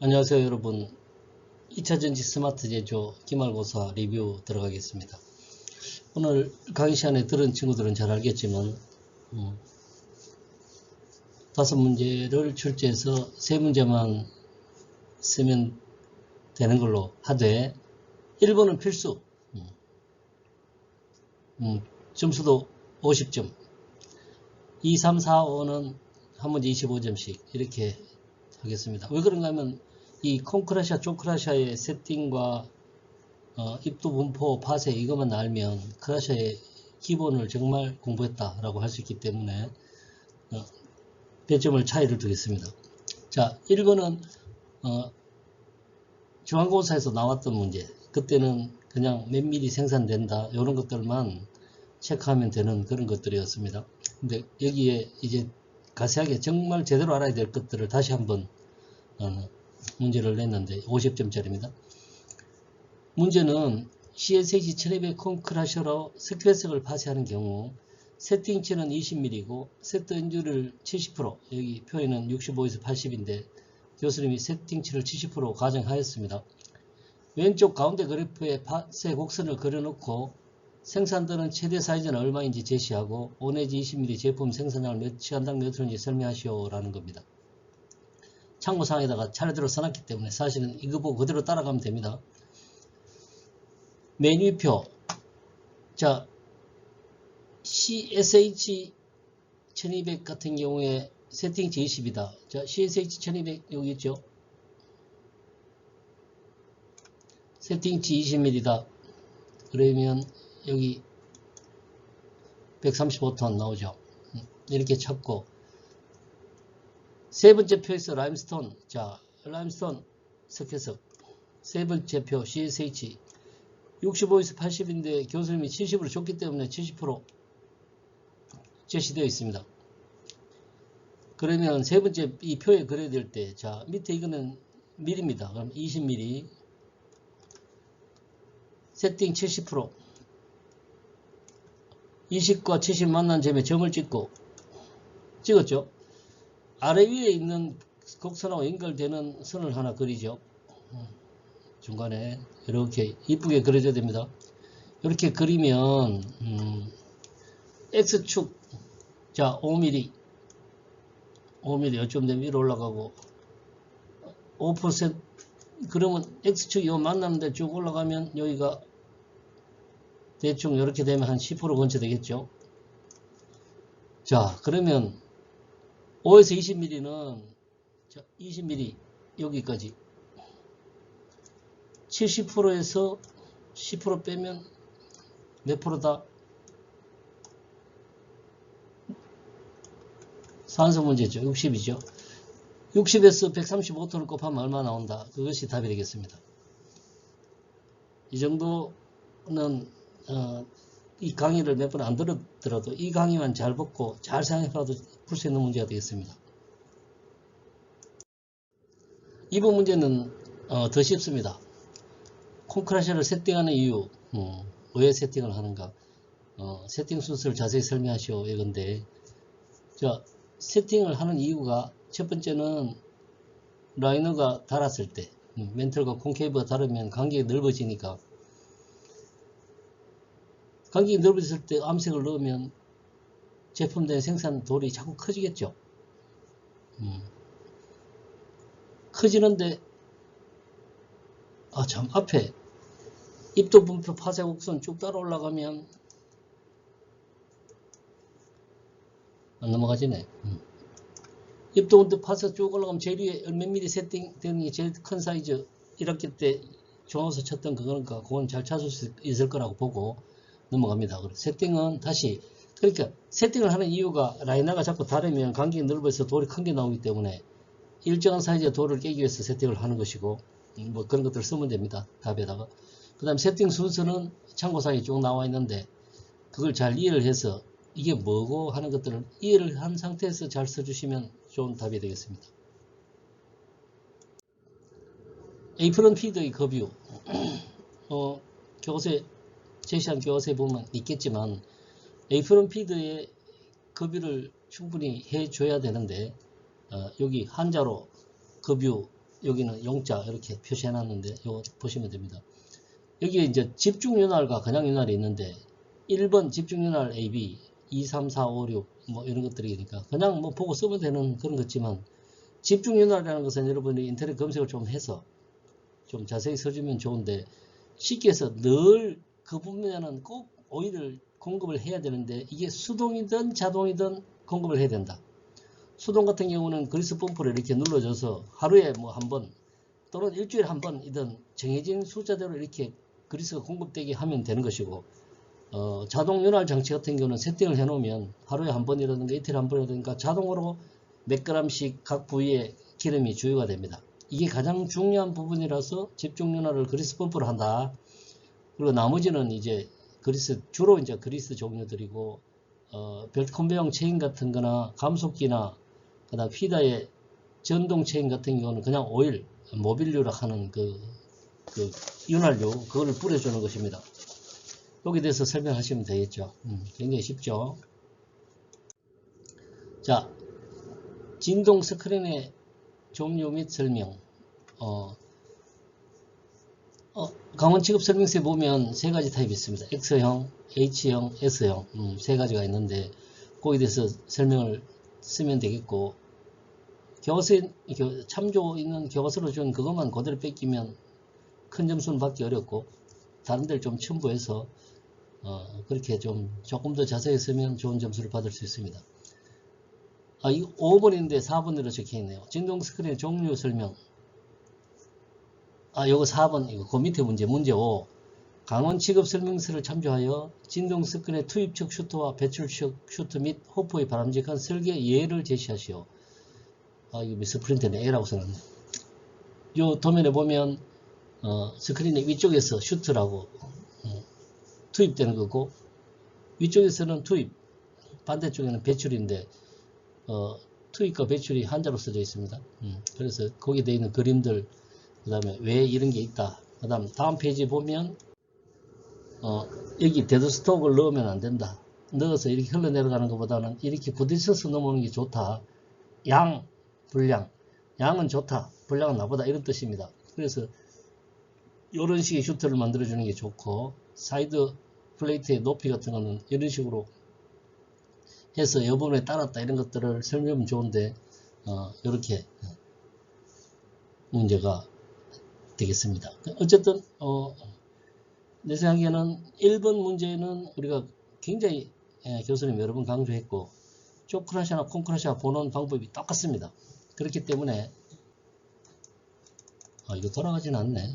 안녕하세요 여러분. 2차전지 스마트 제조 기말고사 리뷰 들어가겠습니다. 오늘 강의 시간에 들은 친구들은 잘 알겠지만 음, 다섯 문제를 출제해서 세 문제만 쓰면 되는 걸로 하되 1번은 필수. 음, 음, 점수도 50점. 2, 3, 4, 5는 한 문제 25점씩 이렇게 하겠습니다. 왜 그런가 하면 이 콩크라샤, 쪼크라샤의 세팅과 어, 입도 분포, 파세 이것만 알면 크라샤의 기본을 정말 공부했다라고 할 수 있기 때문에 어, 배점을 차이를 두겠습니다. 자, 1번은 어, 중앙고사에서 나왔던 문제 그때는 그냥 몇 미리 생산된다 이런 것들만 체크하면 되는 그런 것들이었습니다. 근데 여기에 이제 가세하게 정말 제대로 알아야 될 것들을 다시 한번 어, 문제를 냈는데 50점짜리입니다. 문제는 CSH 1200 콘크라셔로 스퀘색을 파쇄하는 경우 세팅치는 20mm이고 세트 연주를 70% 여기 표현은 65에서 80인데 교수님이 세팅치를 70% 가정하였습니다. 왼쪽 가운데 그래프에 파쇄 곡선을 그려놓고 생산되는 최대 사이즈는 얼마인지 제시하고 5 내지 20mm 제품 생산량을 몇 시간당 몇 톤인지 설명하시오 라는 겁니다. 참고사항에다가 차례대로 써놨기 때문에 사실은 이거 보고 그대로 따라가면 됩니다. 메뉴표 자 CSH 1200 같은 경우에 세팅 제20이다. 자 CSH 1200 여기 있죠. 세팅 G20mm다. 그러면 여기 135톤 나오죠. 이렇게 찾고 세 번째 표에서 라임스톤 자 라임스톤 석회석 세 번째 표 CSH 65에서 80인데 교수님이 70으로 줬기 때문에 70% 제시되어 있습니다. 그러면 세 번째 이 표에 그려야 될 때 자 밑에 이거는 밀입니다. 그럼 20mm 세팅 70% 20과 70 만난 점에 점을 찍고 찍었죠. 아래 위에 있는 곡선하고 연결되는 선을 하나 그리죠. 중간에 이렇게 이쁘게 그려줘야 됩니다. 이렇게 그리면 음, X축 자 5mm 5mm 어쩜 되면 위로 올라가고 5% 그러면 X축이 요 만나는데 쭉 올라가면 여기가 대충 이렇게 되면 한 10% 근처 되겠죠. 자, 그러면 5에서 20mm는 20mm 여기까지 70%에서 10% 빼면 몇 프로다? 산소 문제죠. 60이죠. 60에서 135톤을 곱하면 얼마 나온다? 그것이 답이 되겠습니다. 이 정도는 어, 이 강의를 몇 번 안 들었더라도 이 강의만 잘 듣고 잘 생각해봐도 풀 수 있는 문제가 되겠습니다. 이번 문제는 어, 더 쉽습니다. 콘크라셔를 세팅하는 이유, 어, 왜 세팅을 하는가, 어, 세팅 순서를 자세히 설명하시오 이건데, 자, 세팅을 하는 이유가 첫 번째는 라이너가 달았을 때, 음, 멘틀과 콘케이브가 다르면 간격이 넓어지니까 간격이 넓어졌을 때 암색을 넣으면 제품된 생산 돌이 자꾸 커지겠죠. 음. 커지는데 아 참 앞에 입도 분표 파쇄 곡선 쭉 따라 올라가면 안 넘어가지네. 음. 입도 분표 파쇄 쭉 올라가면 제일 위에 몇 미리 세팅되는 게 제일 큰 사이즈 1학기 때 중앙에서 쳤던 그거니까 그건 잘 찾을 수 있을 거라고 보고 넘어갑니다. 세팅은 다시 그러니까 세팅을 하는 이유가 라이너가 자꾸 다르면 간격이 넓어서 돌이 큰 게 나오기 때문에 일정한 사이즈의 돌을 깨기 위해서 세팅을 하는 것이고 음, 뭐 그런 것들을 쓰면 됩니다. 답에다가 그 다음 세팅 순서는 참고사항이 쭉 나와 있는데 그걸 잘 이해를 해서 이게 뭐고 하는 것들을 이해를 한 상태에서 잘 써주시면 좋은 답이 되겠습니다. 에이프런 피드의 급유 어, 교세 제시한 교세 보면 있겠지만 에이프런 피드의 급유를 충분히 해줘야 되는데 어, 여기 한자로 급유 여기는 용자 이렇게 표시해 놨는데 이거 보시면 됩니다. 여기에 이제 집중 윤활과 그냥 윤활이 있는데 1번 집중 윤활 AB 2, 3, 4, 5, 6 뭐 이런 것들이니까 그냥 뭐 보고 쓰면 되는 그런 거지만 집중 윤활이라는 것은 여러분이 인터넷 검색을 좀 해서 좀 자세히 써주면 좋은데 쉽게 해서 늘 그 분야는 꼭 오일을 공급을 해야 되는데 이게 수동이든 자동이든 공급을 해야 된다. 수동 같은 경우는 그리스 펌프를 이렇게 눌러줘서 하루에 뭐 한 번 또는 일주일에 한 번이든 정해진 숫자대로 이렇게 그리스가 공급되게 하면 되는 것이고 어, 자동 윤활 장치 같은 경우는 세팅을 해 놓으면 하루에 한 번이라든가 이틀에 한 번이라든가 자동으로 몇 g씩 각 부위에 기름이 주유가 됩니다. 이게 가장 중요한 부분이라서 집중 윤활을 그리스 펌프로 한다. 그리고 나머지는 이제 그리스 주로 이제 그리스 종류들이고 어, 벨트 컨베형 체인 같은 거나 감속기나 그다음 휘다의 전동 체인 같은 경우는 그냥 오일 모빌류라 하는 그, 그 윤활유 그거를 뿌려주는 것입니다. 여기 대해서 설명하시면 되겠죠. 음, 굉장히 쉽죠. 자, 진동 스크린의 종류 및 설명. 어, 어, 강원 취급 설명서에 보면 세 가지 타입이 있습니다. X형, H형, S형 음, 세 가지가 있는데 거기에 대해서 설명을 쓰면 되겠고 교과서에 교- 참조 있는 교과서로 준 그것만 그대로 뺏기면 큰 점수는 받기 어렵고 다른 데를 좀 첨부해서 어, 그렇게 좀 조금 더 자세히 쓰면 좋은 점수를 받을 수 있습니다. 아, 이거 5번인데 4번으로 적혀 있네요. 진동 스크린 종류 설명. 아, 요거 4번, 이거 그 밑에 문제, 문제 5. 강원 취급 설명서를 참조하여 진동 스크린의 투입측 슈터와 배출측 슈터 및 호포의 바람직한 설계 예를 제시하시오. 아, 이거 미스 프린트네. A라고 써놨네. 요 도면에 보면, 어, 스크린의 위쪽에서 슈트라고, 어, 투입되는 거고, 위쪽에서는 투입, 반대쪽에는 배출인데, 어, 투입과 배출이 한자로 써져 있습니다. 음, 그래서 거기에 되어 있는 그림들, 그 다음에 왜 이런 게 있다. 그 다음 다음 페이지 보면 어, 여기 데드 스톡을 넣으면 안 된다. 넣어서 이렇게 흘러내려가는 것보다는 이렇게 부딪혀서 넘어오는 게 좋다. 양, 분량. 양은 좋다. 분량은 나보다 이런 뜻입니다. 그래서 이런 식의 슈트를 만들어 주는 게 좋고 사이드 플레이트의 높이 같은 거는 이런 식으로 해서 이 부분에 따랐다 이런 것들을 설명하면 좋은데 어, 이렇게 문제가 되겠습니다. 어쨌든 어, 내 생각에는 1번 문제는 우리가 굉장히 예, 교수님 여러 번 강조했고 초크라샤나 콘크라샤 보는 방법이 똑같습니다. 그렇기 때문에 아, 이거 돌아가진 않네.